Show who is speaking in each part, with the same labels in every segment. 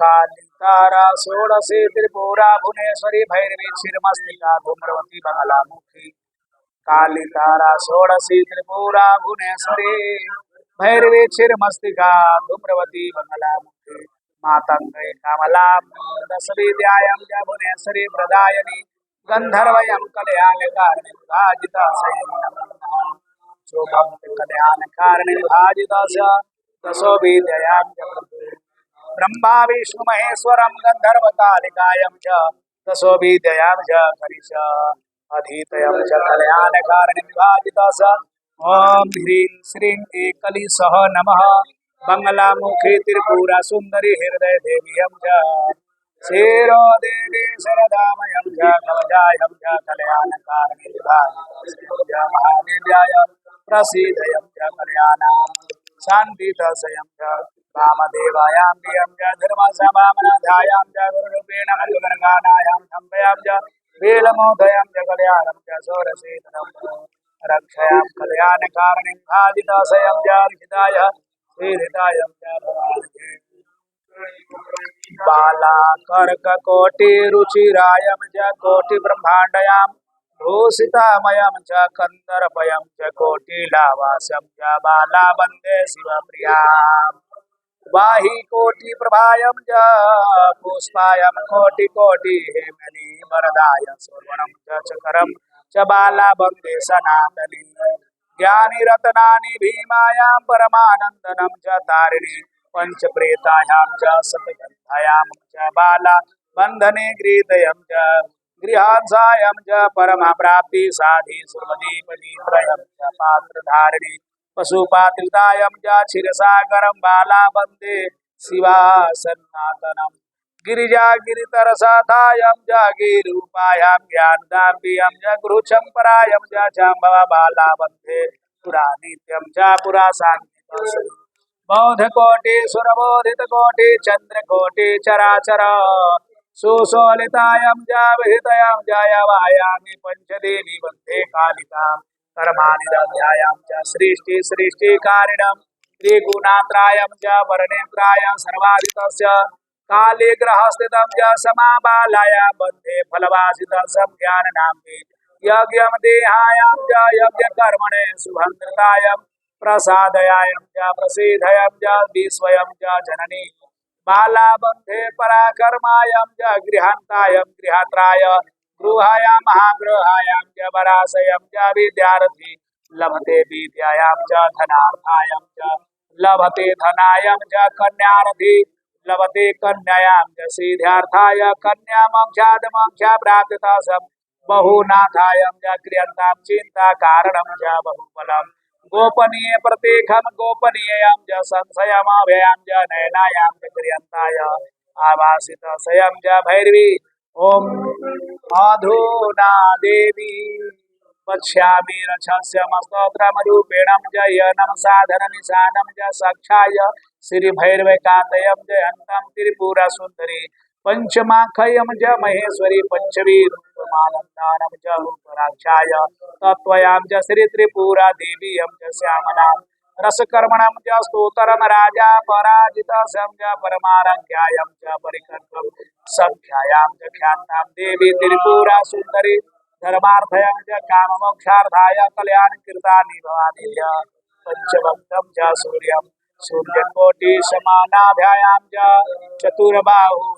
Speaker 1: कालितारा षोडशी त्रिपुरा भुवनेश्वरी भैरवी क्षीरमस्तिका धूम्रवती बंगलामुखी कालितारा षोडशी त्रिपुरा भुवनेश्वरी भैरवी क्षीरमस्तिका धूम्रवती बंगलामुखी मातंगे कमलां दशविद्यायं च भुवनेश्वरी प्रदायनी गन्धर्वयं कल्याणकारिणी विभाजिता शोभं कल्याणकारिणी विभाजिता स दशो विद्यायां च ब्रह्मा विष्णु महेश्वरम गंधर्वकालिकायं च दशो विद्यायां च करिष अधीतयं च कल्याणकारिणी विभाजिता स ॐ ह्रीं श्रीं एकली सह नमः बंगलामुखी त्रिपुरा सुंदरी हृदय देवीयं च क्षीरो देवी शरदामयं च कवचायं च कल्याणकारिणी महादेव्याय प्रसीदयं च कल्याणां शान्तिदशयं च वामदेवायां प्रियं च धर्मसभामनाधायां च गुरुरूपेण मधुगणगानायां सम्भयां च वेलमोदयं च कल्याणं च सोरसेतनं रक्षयां कल्याणकारिणीं भाजिताशयं च अर्चिताय श्रीहृदायं च भवान् बालाकर्ककोटि रुचिरायं च कोटिब्रह्माण्डयां भूषितामयं च कन्दर्पयं च कोटिलावासं च बाला वंदे शिवप्रियाम् वाहि कोटि प्रभायं च पुष्पायं कोटि कोटि हेमनी वरदाय सुवर्णं च चकरं च बाला वंदे सनातनी। ज्ञानि रत्नानि भीमायां परमानन्दनं च तारिणी पञ्चप्रेतायां च सतगन्धायां च बाला बन्धने च गृहाध्यायं च साधि सुमदीपदीत्रयं च पात्रधारिणी पशुपात्रितायं च क्षीरसागरं बाला वंदे शिवा सन्नातनम् गिरिजा गिरितरसाथायं च गिरूपायां ज्ञानदाम्बियं च गुरुचम्परायं च बाला वंदे पुरा नित्यं च पुरा बौद्धकोटि सुरबोधितकोटि चन्द्रकोटि चराचर। सुशोलितायं च विहितयं जयवायामि पञ्चदेवी वंदे कालिकां च सृष्टि सृष्टिकारिणं। त्रिगुणात्रायं च वरनेत्राय सर्वाधितस्य। काले ग्रहस्थितं च समाबालाय बन्धे फलवासितं ज्ञाननाम्नि यज्ञं देहायां च प्रसादयायं च प्रसीदयं च, विस्वयं च जननी। बाला बन्धे पराकर्मायं च गृहात्राय, गृहाय विद्यार्थी, लभते विद्यायां च, धनार्थायं च, लभते धनायं च, कन्यार्थी, लभते कन्यायां च सिद्ध्यार्थाय कन्या मोक्षाद मोक्षा प्राप्यता सम् बहुनाथायं च क्रियन्तां चिन्ता कारणं च, बहुफलम्। गोपनीय प्रतीखम गोपनीयं च संशयमभयं च नयनायां च क्रियन्ताय आवासित स्वयं च भैरवी। ॐ अधुना देवी पश्यामि रक्षस्यमस्तोत्रमरूपेण जयनं साधननिशानं च सक्षाय जयन्तं त्रिपुरसुन्दरी। पञ्चमाखयं च महेश्वरी च रूपराक्षाय च श्रीत्रिपुरा देवीयं च श्यामलां रसकर्मणं च स्तोत्रं राजा पराजितसं च च परिकर्तुं सङ्ख्यायां च देवी त्रिपुरा सुंदरी धर्मार्थयं च काममोक्षार्थाय कल्याणकृतानि भवानि च पञ्चभक्तं च सूर्यं सूर्यकोटि समानाभ्यायां च चतुर्बाहु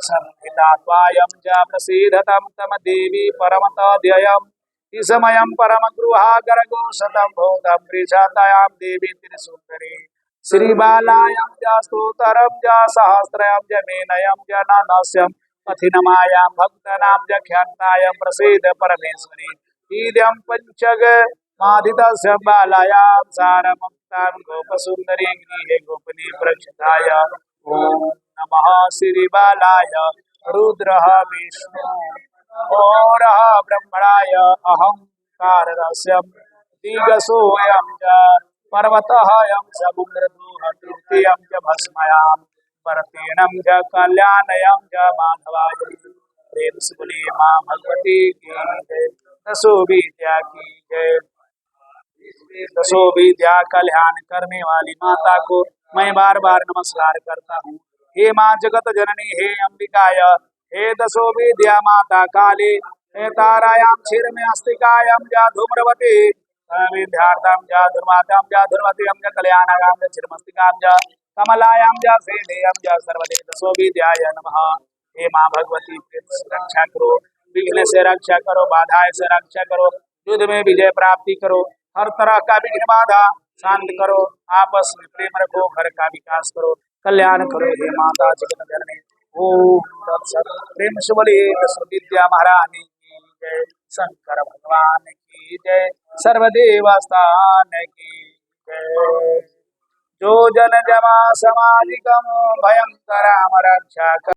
Speaker 1: संहितात्वायं च प्रसीदतं तम देवी इसमयं भूतं देवी च स्तोत्रं च च मेनयं च ननस्यं। कथिनमायां भक्तानां च प्रसीद परमेश्वरी। इदं पञ्चग मादितस्य बालायां सारमुक्तां गोपसुन्दरी गृहे गोपनी प्रक्षिताय नमः श्रीबालाय रुद्रः विष्णु। घोरः ब्रह्मणाय अहङ्काररस्यं दिगसोऽयं च तृतीयं च परतीणं च माधवाय। प्रेम माँ भगवती की जय। दसो विद्या की जय। दसो विद्या कल्याण करने वाली माता को मैं बार बार नमस्कार करता हूँ। हे माँ जगत जननी, हे अंबिकाय, हे दसो विद्या माता काली, हे तारायां क्षीर में अस्तिकायां जा धूम्रवती विद्यार्थां जा धुर्मातां जा धुर्मतीं जा कल्याणायां जा चिरमस्तिकां जा कमलायां जा सेदेयं जा सर्वदेव दसो विद्याय नमः। हे माँ भगवती रक्षा करो विघ्न से रक्षा करो, बाधाएँ से रक्षा करो, युद्ध में विजय प्राप्ति करो हर तरह का विघ्न बाधा शांत करो, आपस में प्रेम रखो, घर का विकास करो, कल्याण करो। हे माता जगत जननी ओम तत्सत। प्रेम से बोलिए दस विद्या महारानी की जय। शंकर भगवान की जय। सर्वदेव स्थान की जय। जो जन जमा समाजिकम भयंकर रक्षा